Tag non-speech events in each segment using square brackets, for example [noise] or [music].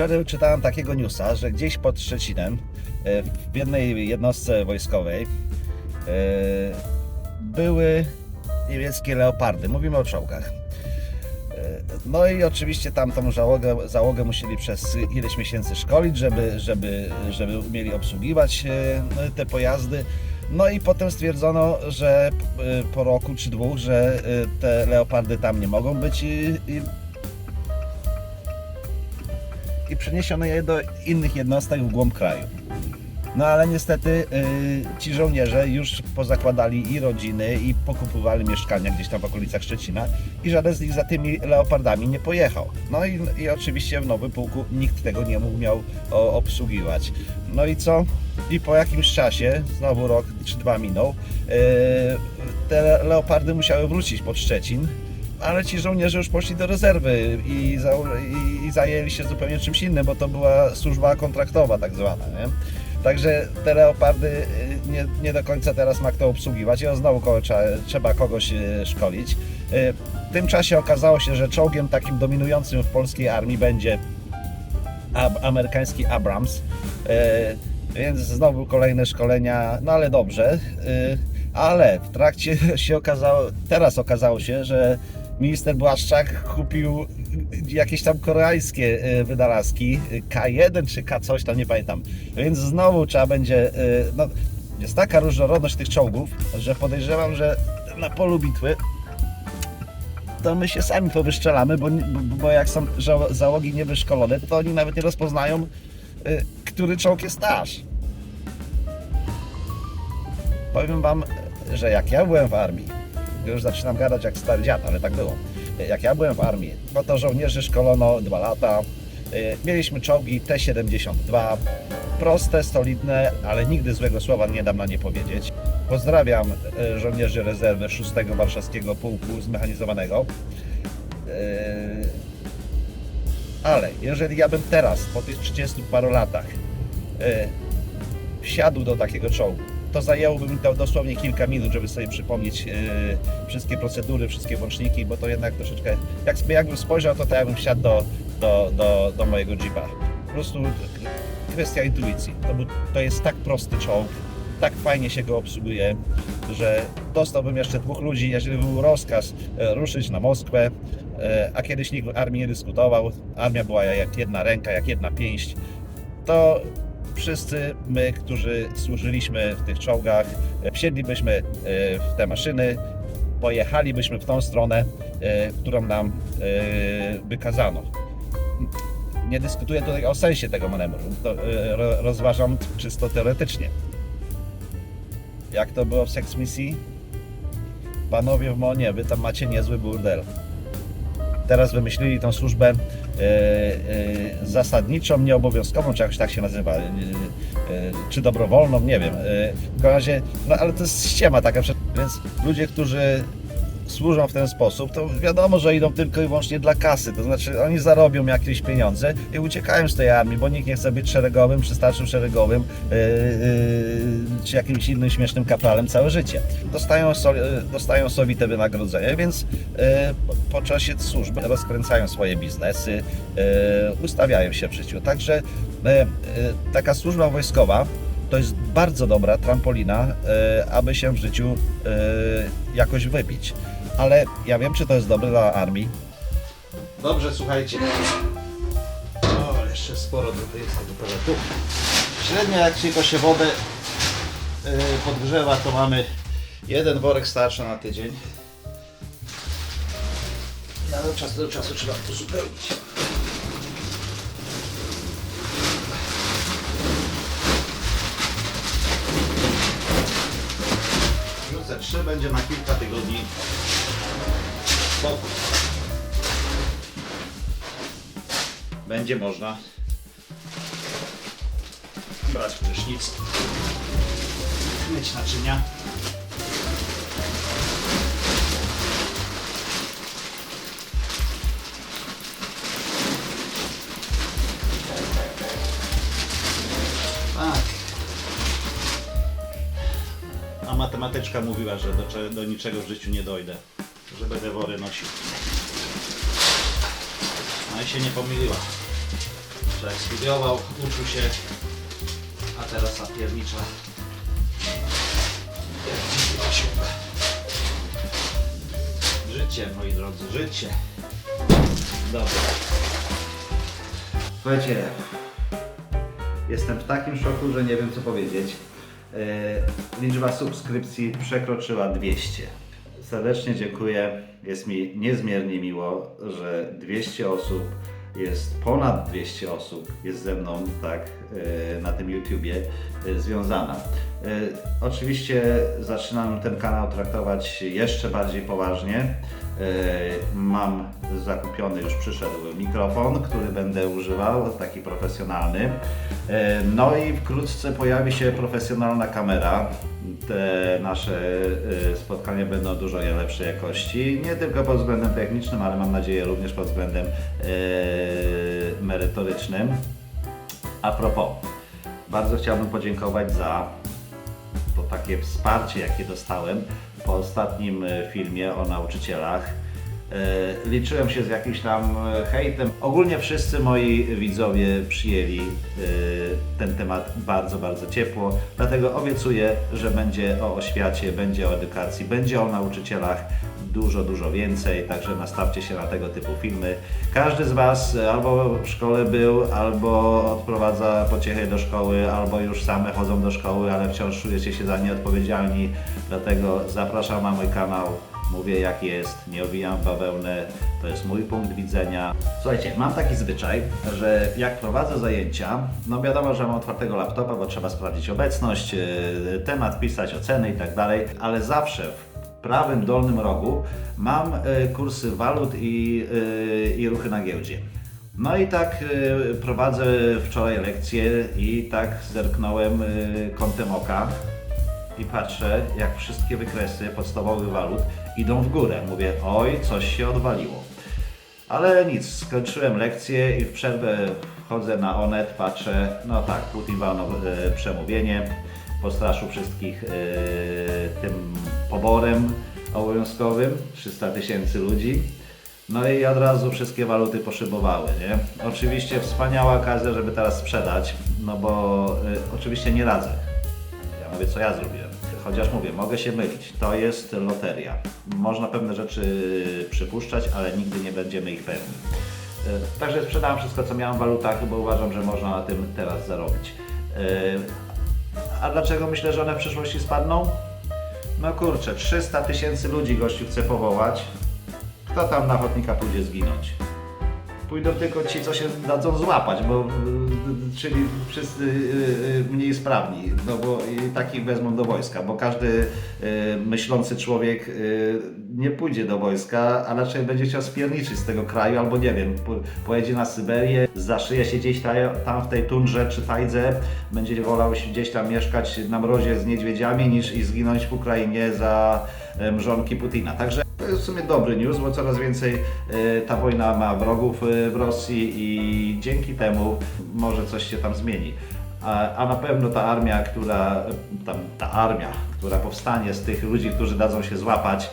Wczoraj czytałem takiego newsa, że gdzieś pod Szczecinem, e, w jednej jednostce wojskowej, e, były niemieckie leopardy. Mówimy o czołgach. E, No i oczywiście tam tą załogę, załogę musieli przez ileś miesięcy szkolić, żeby, żeby, żeby umieli obsługiwać te pojazdy. No i potem stwierdzono, że po roku czy dwóch, że te leopardy tam nie mogą być i, i i przeniesiono je do innych jednostek w głąb kraju. No ale niestety y, ci żołnierze już pozakładali i rodziny, i pokupowali mieszkania gdzieś tam w okolicach Szczecina i żaden z nich za tymi leopardami nie pojechał. No i, i oczywiście w Nowym Pułku nikt tego nie mógł miał o, obsługiwać. No i co? I po jakimś czasie, znowu rok czy dwa minął, y, te leopardy musiały wrócić pod Szczecin, ale ci żołnierze już poszli do rezerwy i, za, i, i zajęli się zupełnie czymś innym, bo to była służba kontraktowa tak zwana, nie? Także te leopardy y, nie, nie do końca teraz ma kto obsługiwać i znowu kogo, trzeba, trzeba kogoś y, szkolić. Y, W tym czasie okazało się, że czołgiem takim dominującym w polskiej armii będzie ab, amerykański Abrams, więc znowu kolejne szkolenia, no ale dobrze. Ale w trakcie [laughs] się okazało, teraz okazało się, że minister Błaszczak kupił jakieś tam koreańskie y, wynalazki, y, K1 czy K coś tam, nie pamiętam. Więc znowu trzeba będzie, y, no, jest taka różnorodność tych czołgów, że podejrzewam, że na polu bitwy to my się sami powyszczelamy, bo, bo, jak są załogi niewyszkolone, to oni nawet nie rozpoznają, y, który czołg jest nasz. Powiem Wam, że jak ja byłem w armii, już zaczynam gadać jak stary dziad, ale tak było. Jak ja byłem w armii, no to żołnierzy szkolono dwa lata. Y, Mieliśmy czołgi T-72, proste, solidne, ale nigdy złego słowa nie dam na nie powiedzieć. Pozdrawiam y, żołnierzy rezerwy 6 Warszawskiego Pułku Zmechanizowanego. Y, Ale jeżeli ja bym teraz, po tych 30 paru latach, wsiadł do takiego czołgu, to zajęłoby mi to dosłownie kilka minut, żeby sobie przypomnieć yy, wszystkie procedury, wszystkie włączniki, bo to jednak troszeczkę, jak, jakbym spojrzał, to tak jakbym wsiadł do, do, do, do mojego jeepa. Po prostu kwestia intuicji. To, był, to jest tak prosty czołg, tak fajnie się go obsługuje, że dostałbym jeszcze dwóch ludzi, jeżeli by był rozkaz e, ruszyć na Moskwę, e, a kiedyś nikt w armii nie dyskutował, armia była jak jedna ręka, jak jedna pięść, to wszyscy my, którzy służyliśmy w tych czołgach, e, wsiedlibyśmy e, w te maszyny, pojechalibyśmy w tą stronę, e, którą nam wykazano. Nie dyskutuję tutaj o sensie tego manewru, rozważam czysto teoretycznie. Jak to było w Sex Misji? Panowie w Monie, wy tam macie niezły burdel. Teraz wymyślili tą służbę e, e, zasadniczą, nieobowiązkową, czy jakoś tak się nazywa, e, czy dobrowolną, nie wiem. W każdym razie, no ale to jest ściema taka, więc ludzie, którzy służą w ten sposób, to wiadomo, że idą tylko i wyłącznie dla kasy, to znaczy oni zarobią jakieś pieniądze i uciekają z tej armii, bo nikt nie chce być szeregowym, czy starszym szeregowym, e, e, czy jakimś innym śmiesznym kapralem całe życie. Dostają, so, dostają sowite wynagrodzenie, więc e, po- czasie służby rozkręcają swoje biznesy, e, ustawiają się w życiu. Także e, e, taka służba wojskowa to jest bardzo dobra trampolina, e, aby się w życiu e, jakoś wybić. Ale ja wiem, czy to jest dobre dla armii. Dobrze, słuchajcie. O, jeszcze sporo do jest tego peletu. Średnio jak tylko się wodę e, podgrzewa, to mamy jeden worek starszy na tydzień. Ja od czasu do czasu trzeba uzupełnić. Rzucę trzy, będzie na kilka tygodni spokój. Będzie można brać prysznic, myć naczynia. Tak. A matematyczka mówiła, że do, do niczego w życiu nie dojdę, że będę wory nosił. No i się nie pomyliła. Człowiek studiował, uczył się, a teraz napiernicza. Jak dziś Życie, moi drodzy, życie. Dobra. Słuchajcie, jestem w takim szoku, że nie wiem co powiedzieć. E, Liczba subskrypcji przekroczyła 200. Serdecznie dziękuję. Jest mi niezmiernie miło, że 200 osób jest ponad 200 osób jest ze mną tak e, na tym YouTubie e, związana. E, Oczywiście zaczynam ten kanał traktować jeszcze bardziej poważnie. E, Mam zakupiony, już przyszedł mikrofon, który będę używał, taki profesjonalny. E, No i wkrótce pojawi się profesjonalna kamera. Te nasze spotkania będą dużo lepszej jakości, nie tylko pod względem technicznym, ale mam nadzieję również pod względem merytorycznym. A propos, bardzo chciałbym podziękować za takie wsparcie, jakie dostałem po ostatnim e, filmie o nauczycielach. E, Liczyłem się z jakimś tam e, hejtem. Ogólnie wszyscy moi widzowie przyjęli ten temat bardzo, bardzo ciepło. Dlatego obiecuję, że będzie o oświacie, będzie o edukacji, będzie o nauczycielach dużo, dużo więcej, także nastawcie się na tego typu filmy. Każdy z Was albo w szkole był, albo odprowadza pociechę do szkoły, albo już same chodzą do szkoły, ale wciąż czujecie się za nie odpowiedzialni. Dlatego zapraszam na mój kanał. Mówię jak jest, nie owijam bawełnę, to jest mój punkt widzenia. Słuchajcie, mam taki zwyczaj, że jak prowadzę zajęcia, no wiadomo, że mam otwartego laptopa, bo trzeba sprawdzić obecność, yy, temat, pisać oceny i tak dalej, ale zawsze w prawym dolnym rogu mam y, kursy walut i, y, i ruchy na giełdzie. No i tak y, prowadzę wczoraj lekcję i tak zerknąłem kątem oka i patrzę, jak wszystkie wykresy podstawowych walut idą w górę. Mówię, oj, coś się odwaliło. Ale nic, skończyłem lekcję i w przerwę wchodzę na Onet, patrzę, no tak, Putin walnął e, przemówienie, postraszył wszystkich e, tym poborem obowiązkowym, 300 tysięcy ludzi. No i od razu wszystkie waluty poszybowały, nie? Oczywiście wspaniała okazja, żeby teraz sprzedać, no bo e, oczywiście nie radzę. Ja mówię, co ja zrobiłem. Chociaż mówię, mogę się mylić. To jest loteria. Można pewne rzeczy przypuszczać, ale nigdy nie będziemy ich pewni. E, Także sprzedałem wszystko, co miałem w walutach, bo uważam, że można na tym teraz zarobić. E, A dlaczego myślę, że one w przyszłości spadną? No kurczę, 300 tysięcy ludzi gościu chce powołać. Kto tam na ochotnika pójdzie zginąć? Pójdą tylko ci, co się dadzą złapać, bo y, czyli wszyscy y, y, mniej sprawni, no bo i takich wezmą do wojska, bo każdy y, myślący człowiek y, nie pójdzie do wojska, a raczej będzie chciał spierniczyć z tego kraju, albo nie wiem, po, pojedzie na Syberię, zaszyje się gdzieś ta, tam w tej tundrze czy tajdze, będzie wolał się gdzieś tam mieszkać na mrozie z niedźwiedziami, niż i zginąć w Ukrainie za y, mrzonki Putina. Także to jest w sumie dobry news, bo coraz więcej e, ta wojna ma wrogów e, w Rosji i dzięki temu może coś się tam zmieni. A, a na pewno ta armia, która, tam, ta armia, która powstanie z tych ludzi, którzy dadzą się złapać,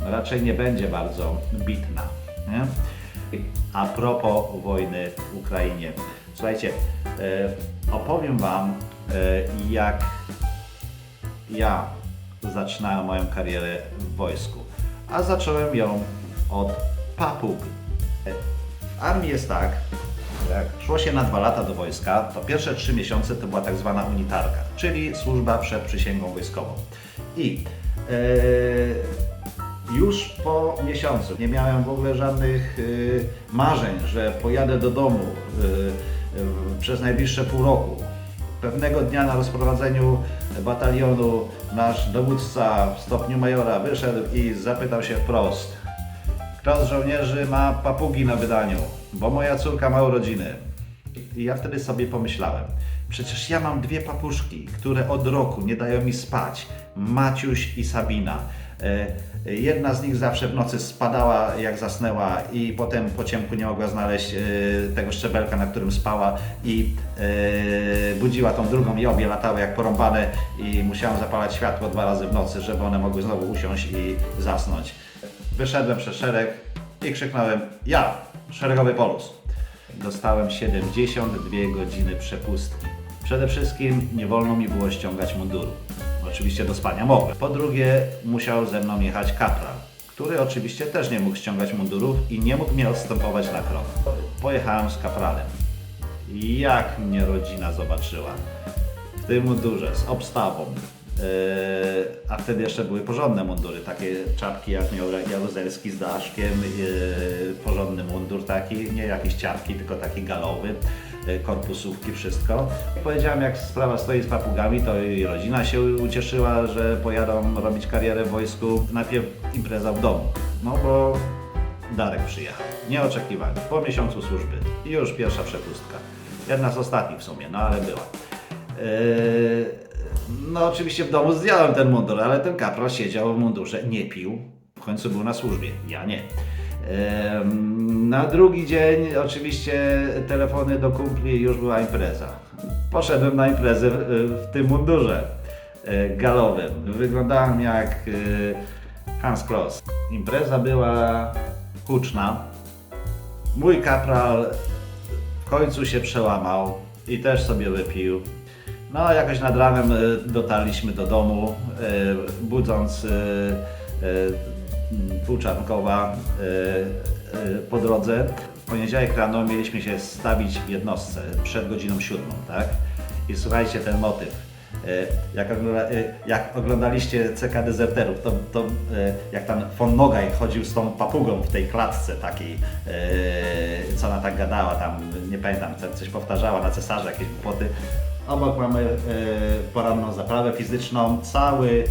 raczej nie będzie bardzo bitna. Nie? A propos wojny w Ukrainie. Słuchajcie, e, opowiem Wam, jak ja zaczynałem moją karierę w wojsku, a zacząłem ją od papug. W armii jest tak, jak szło się na dwa lata do wojska, to pierwsze trzy miesiące to była tak zwana unitarka, czyli służba przed przysięgą wojskową. I e, już po miesiącu nie miałem w ogóle żadnych e, marzeń, że pojadę do domu e, przez najbliższe pół roku. Pewnego dnia na rozprowadzeniu batalionu nasz dowódca w stopniu majora wyszedł i zapytał się wprost, kto z żołnierzy ma papugi na wydaniu, bo moja córka ma urodziny. I ja wtedy sobie pomyślałem, przecież ja mam dwie papuszki, które od roku nie dają mi spać, Maciuś i Sabina. Jedna z nich zawsze w nocy spadała jak zasnęła i potem po ciemku nie mogła znaleźć e, tego szczebelka, na którym spała i e, budziła tą drugą i obie latały jak porąbane i musiałem zapalać światło dwa razy w nocy, żeby one mogły znowu usiąść i zasnąć. Wyszedłem przez szereg i krzyknąłem ja, szeregowy polus. dostałem 72 godziny przepustki. Przede wszystkim nie wolno mi było ściągać munduru. Oczywiście do spania mogłem. Po drugie, musiał ze mną jechać kapral, który oczywiście też nie mógł ściągać mundurów i nie mógł mnie odstępować na krok. Pojechałem z kapralem. Jak mnie rodzina zobaczyła w tym mundurze z obstawą. Yy, a wtedy jeszcze były porządne mundury, takie czapki jak miał Jaruzelski z daszkiem, yy, porządny mundur taki, nie jakieś ciapki, tylko taki galowy, yy, korpusówki, wszystko. Powiedziałem jak sprawa stoi z papugami, to i rodzina się ucieszyła, że pojadą robić karierę w wojsku. Najpierw impreza w domu, no bo Darek przyjechał, nieoczekiwanie, po miesiącu służby i już pierwsza przepustka. Jedna z ostatnich w sumie, no ale była. Yy, no oczywiście w domu zdjąłem ten mundur, ale ten kapral siedział w mundurze, nie pił, w końcu był na służbie, ja nie. Na drugi dzień oczywiście telefony do kumpli, już była impreza. Poszedłem na imprezę w, tym mundurze yy, galowym. Wyglądałem jak yy, Hans Cross. Impreza była huczna. Mój kapral w końcu się przełamał i też sobie wypił. No, jakoś nad ranem y, dotarliśmy do domu, y, budząc y, y, po drodze. W poniedziałek rano mieliśmy się stawić w jednostce przed godziną siódmą, tak? I słuchajcie ten motyw. Jak, ogląda, jak oglądaliście CK Dezerterów, to, to jak tam von Nogaj chodził z tą papugą w tej klatce takiej, co ona tak gadała tam, nie pamiętam, co- coś powtarzała na cesarza, jakieś głupoty. Obok mamy y, poranną zaprawę fizyczną, cały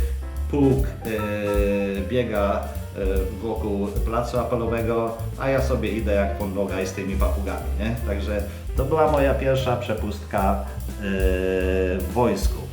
pułk y, biega y, wokół placu apelowego, a ja sobie idę jak von Nogaj z tymi papugami, nie? Także to była moja pierwsza przepustka y, w wojsku.